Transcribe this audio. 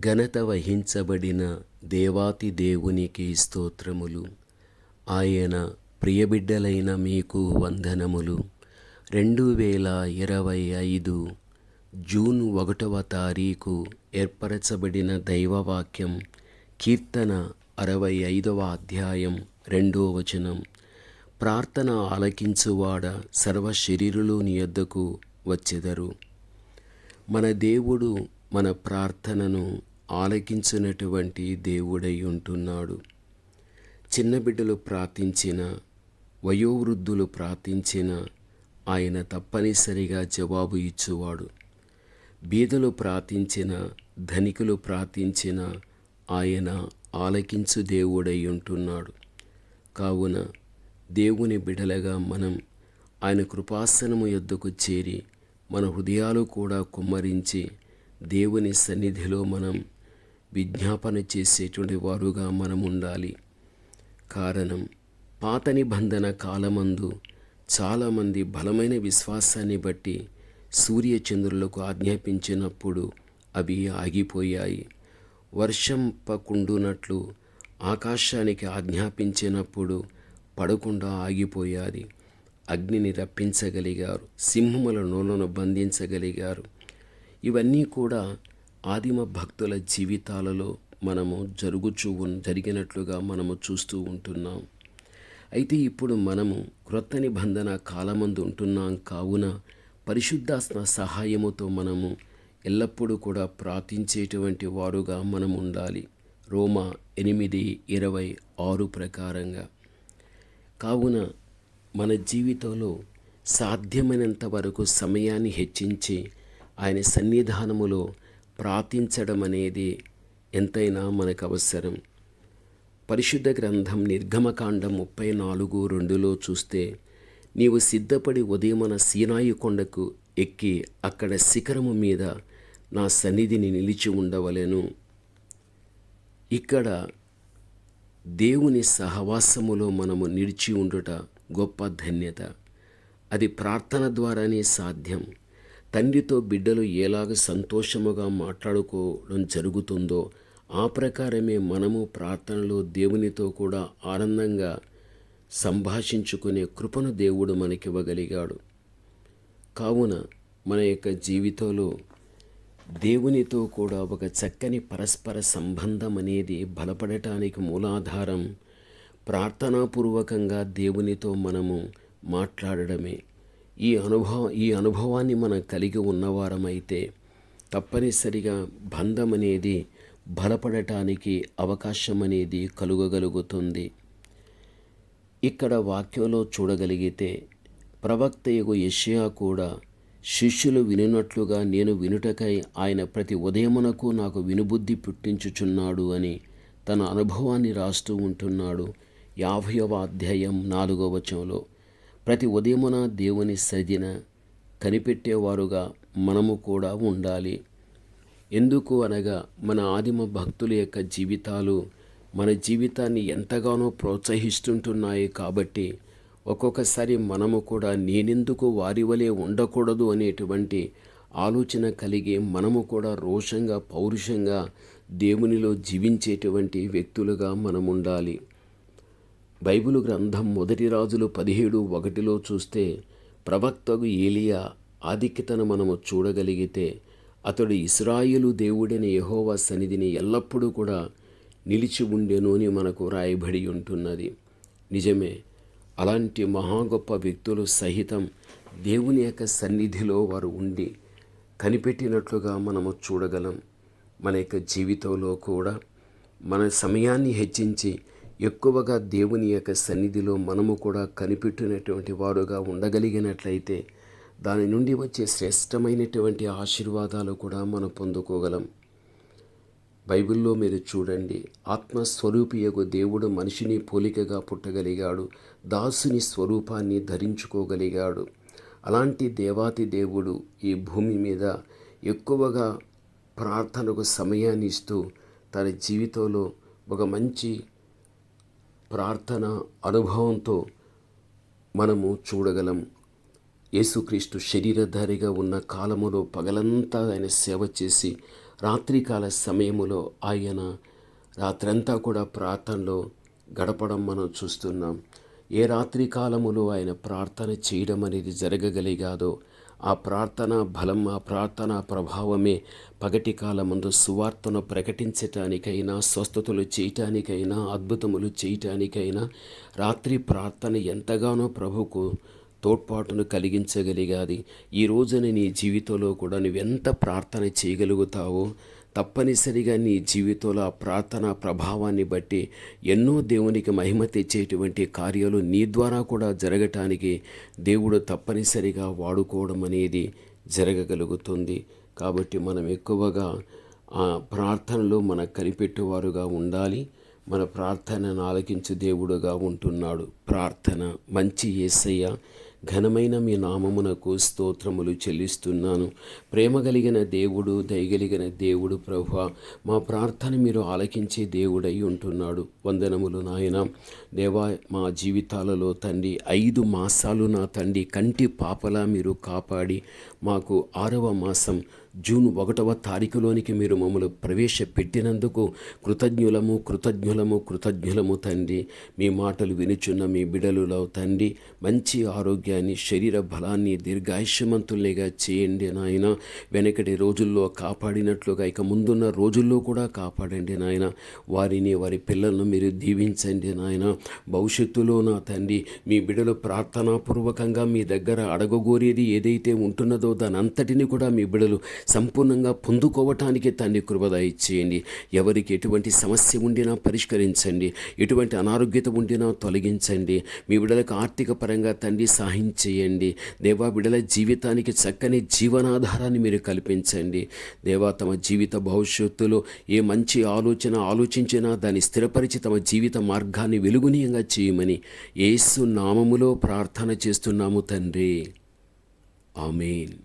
ఘనత వహించబడిన దేవాతి దేవునికి స్తోత్రములు. ఆయన ప్రియబిడ్డలైన మీకు వందనములు. రెండు వేల ఇరవై ఐదు జూన్ ఒకటవ తారీఖు ఏర్పరచబడిన దైవవాక్యం కీర్తన అరవై ఐదవ అధ్యాయం రెండో వచనం. ప్రార్థన ఆలకించువాడ సర్వ శరీరులు నీ యొద్దకు వచ్చెదరు. మన దేవుడు మన ప్రార్థనను ఆలకించినటువంటి దేవుడై ఉంటున్నాడు. చిన్న బిడ్డలు ప్రార్థించిన వయోవృద్ధులు ప్రార్థించిన ఆయన తప్పనిసరిగా జవాబు ఇచ్చువాడు. బీదలు ప్రార్థించిన ధనికులు ప్రార్థించిన ఆయన ఆలకించు దేవుడై ఉంటున్నాడు. కావున దేవుని బిడలగా మనం ఆయన కృపాసనము యొద్దకు చేరి మన హృదయాలు కూడా కుమ్మరించి దేవుని సన్నిధిలో మనం విజ్ఞాపన చేసేటువంటి వారుగా మనం ఉండాలి కారణం పాత నిబంధన కాలమందు చాలామంది బలమైన విశ్వాసాన్ని బట్టి సూర్యచంద్రులకు ఆజ్ఞాపించినప్పుడు అవి ఆగిపోయాయి. వర్షం పకుండునట్లు ఆకాశానికి ఆజ్ఞాపించినప్పుడు పడకుండా ఆగిపోయాది. అగ్నిని రప్పించగలిగారు సింహముల నోలను బంధించగలిగారు. ఇవన్నీ కూడా ఆదిమ భక్తుల జీవితాలలో మనము జరుగుచూ జరిగినట్లుగా మనము చూస్తూ ఉంటున్నాం. అయితే ఇప్పుడు మనము క్రొత్త నిబంధన కాలమందు ఉంటున్నాం కావున పరిశుద్ధాత్మ సహాయముతో మనము ఎల్లప్పుడూ కూడా ప్రార్థించేటువంటి వారుగా మనం ఉండాలి. రోమా ఎనిమిది ఇరవై ఆరు ప్రకారంగా. కావున మన జీవితంలో సాధ్యమైనంత వరకు సమయాన్ని హెచ్చించి ఆయన సన్నిధానములో ప్రార్థించడం అనేది ఎంతైనా మనకు అవసరం. పరిశుద్ధ గ్రంథం నిర్గమకాండం ముప్పై నాలుగు రెండులో చూస్తే నీవు సిద్ధపడి ఉదయమన సీనాయి కొండకు ఎక్కి అక్కడ శిఖరము మీద నా సన్నిధిని నిలిచి ఉండవలెను. ఇక్కడ దేవుని సహవాసములో మనము నిలిచి ఉండుట గొప్ప ధన్యత. అది ప్రార్థన ద్వారానే సాధ్యం. తండ్రితో బిడ్డలు ఎలాగ సంతోషముగా మాట్లాడుకోవడం జరుగుతుందో ఆ ప్రకారమే మనము ప్రార్థనలో దేవునితో కూడా ఆనందంగా సంభాషించుకునే కృపను దేవుడు మనకివ్వగలిగాడు. కావున మన యొక్క జీవితంలో దేవునితో కూడా ఒక చక్కని పరస్పర సంబంధం అనేది బలపడటానికి మూలాధారం ప్రార్థనాపూర్వకంగా దేవునితో మనము మాట్లాడడమే. ఈ అనుభవం ఈ అనుభవాన్ని మనం కలిగి ఉన్నవారమైతే తప్పనిసరిగా బంధం అనేది బలపడటానికి అవకాశం అనేది కలుగగలుగుతుంది. ఇక్కడ వాక్యంలో చూడగలిగితే ప్రవక్తయగు యషియా కూడా శిష్యులు వినినట్లుగా నేను వినుటకై ఆయన ప్రతి ఉదయమునకు నాకు వినుబుద్ధి పుట్టించుచున్నాడు అని తన అనుభవాన్ని రాస్తూ ఉంటున్నాడు యాభైవ అధ్యాయం నాలుగవ వచనంలో. ప్రతి ఉదయమున దేవుని సదిన కనిపెట్టేవారుగా మనము కూడా ఉండాలి. ఎందుకు అనగా మన ఆదిమ భక్తుల యొక్క జీవితాలు మన జీవితాన్ని ఎంతగానో ప్రోత్సహిస్తుంటున్నాయి కాబట్టి ఒక్కొక్కసారి మనము కూడా నేనెందుకు వారి వలె ఉండకూడదు అనేటువంటి ఆలోచన కలిగి మనము కూడా రోషంగా పౌరుషంగా దేవునిలో జీవించేటువంటి వ్యక్తులుగా మనం ఉండాలి బైబిల్ గ్రంథం మొదటి రాజులు పదిహేడు ఒకటిలో చూస్తే ప్రవక్తకు ఏలియా ఆధిక్యతను మనము చూడగలిగితే అతడు ఇస్రాయిలు దేవుడైన యహోవా సన్నిధిని ఎల్లప్పుడూ కూడా నిలిచి ఉండెను అని మనకు రాయబడి ఉంటున్నది. నిజమే అలాంటి మహా గొప్ప వ్యక్తులు సహితం దేవుని యొక్క సన్నిధిలో వారు ఉండి కనిపెట్టినట్లుగా మనము చూడగలం. మన యొక్క జీవితంలో కూడా మన సమయాన్ని హెచ్చించి ఎక్కువగా దేవుని యొక్క సన్నిధిలో మనము కూడా కనిపెట్టినటువంటి వారుగా ఉండగలిగినట్లయితే దాని నుండి వచ్చే శ్రేష్టమైనటువంటి ఆశీర్వాదాలు కూడా మనం పొందుకోగలం. బైబిల్లో మీరు చూడండి ఆత్మస్వరూపియకు దేవుడు మనిషిని పోలికగా పుట్టగలిగాడు దాసుని స్వరూపాన్ని ధరించుకోగలిగాడు. అలాంటి దేవాతి దేవుడు ఈ భూమి మీద ఎక్కువగా ప్రార్థనకు సమయాన్ని ఇస్తూ తన జీవితంలో ఒక మంచి ప్రార్థన అనుభవంతో మనము చూడగలం. యేసుక్రీస్తు శరీరధారిగా ఉన్న కాలములో పగలంతా ఆయన సేవ చేసి రాత్రికాల సమయములో ఆయన రాత్రంతా కూడా ప్రార్థనలో గడపడం మనం చూస్తున్నాం. ఏ రాత్రి కాలములో ఆయన ప్రార్థన చేయడం అనేది జరగగలిగాదో ఆ ప్రార్థన బలం ఆ ప్రార్థన ప్రభావమే పగటి కాలమందు సువార్తను ప్రకటించటానికైనా స్వస్థతలు చేయటానికైనా అద్భుతములు చేయటానికైనా రాత్రి ప్రార్థన ఎంతగానో ప్రభుకు తోడ్పాటును కలిగించగలిగాది. ఈ రోజున నీ జీవితంలో కూడా నువ్వెంత ప్రార్థన చేయగలుగుతావో తప్పనిసరిగా నీ జీవితంలో ఆ ప్రార్థన ప్రభావాన్ని బట్టి ఎన్నో దేవునికి మహిమ తెచ్చేటువంటి కార్యాలు నీ ద్వారా కూడా జరగటానికి దేవుడు తప్పనిసరిగా వాడుకోవడం అనేది జరగగలుగుతుంది. కాబట్టి మనం ఎక్కువగా ఆ ప్రార్థనలో మన కనిపెట్టేవారుగా ఉండాలి. మన ప్రార్థనను ఆలకించు దేవుడుగా ఉంటున్నాడు. ప్రార్థన మంచి ఏసయ్య. ఘనమైన మీ నామమునకు స్తోత్రములు చెల్లిస్తున్నాను. ప్రేమ కలిగిన దేవుడు దయగలిగిన దేవుడు ప్రభు మా ప్రార్థన మీరు ఆలకించే దేవుడై ఉంటున్నాడు. వందనములు నాయన. దేవా మా జీవితాలలో తండ్రి ఐదు మాసాలు నా తండ్రి కంటి పాపలా మీరు కాపాడి మాకు ఆరవ మాసం జూన్ ఒకటవ తారీఖులోనికి మీరు మమ్మల్ని ప్రవేశపెట్టినందుకు కృతజ్ఞులము కృతజ్ఞులము కృతజ్ఞులము తండ్రి. మీ మాటలు వినుచున్న మీ బిడలులో తండ్రి. మంచి ఆరోగ్యాన్ని శరీర బలాన్ని దీర్ఘాయుష్యమంతుల్నిగా చేయండి నాయన. వెనకటి రోజుల్లో కాపాడినట్లుగా ఇక ముందున్న రోజుల్లో కూడా కాపాడండి నాయన. వారిని వారి పిల్లలను మీరు దీవించండి నాయన. భవిష్యత్తులో నా తండ్రి మీ బిడలు ప్రార్థనాపూర్వకంగా మీ దగ్గర అడగగోరేది ఏదైతే ఉంటున్నదో దాని అంతటిని కూడా మీ బిడలు సంపూర్ణంగా పొందుకోవటానికి తండ్రి కృపద ఇచ్చేయండి. ఎవరికి ఎటువంటి సమస్య ఉండినా పరిష్కరించండి. ఎటువంటి అనారోగ్యత ఉండినా తొలగించండి. మీ బిడ్డలకు ఆర్థిక పరంగా తండ్రి సహాయం చేయండి. దేవా బిడల జీవితానికి చక్కని జీవనాధారాన్ని మీరు కల్పించండి. దేవా తమ జీవిత భవిష్యత్తులో ఏ మంచి ఆలోచన ఆలోచించినా దాన్ని స్థిరపరిచి తమ జీవిత మార్గాన్ని వెలుగునీయంగా చేయమని ఏసు నామములో ప్రార్థన చేస్తున్నాము తండ్రి. ఆమెన్.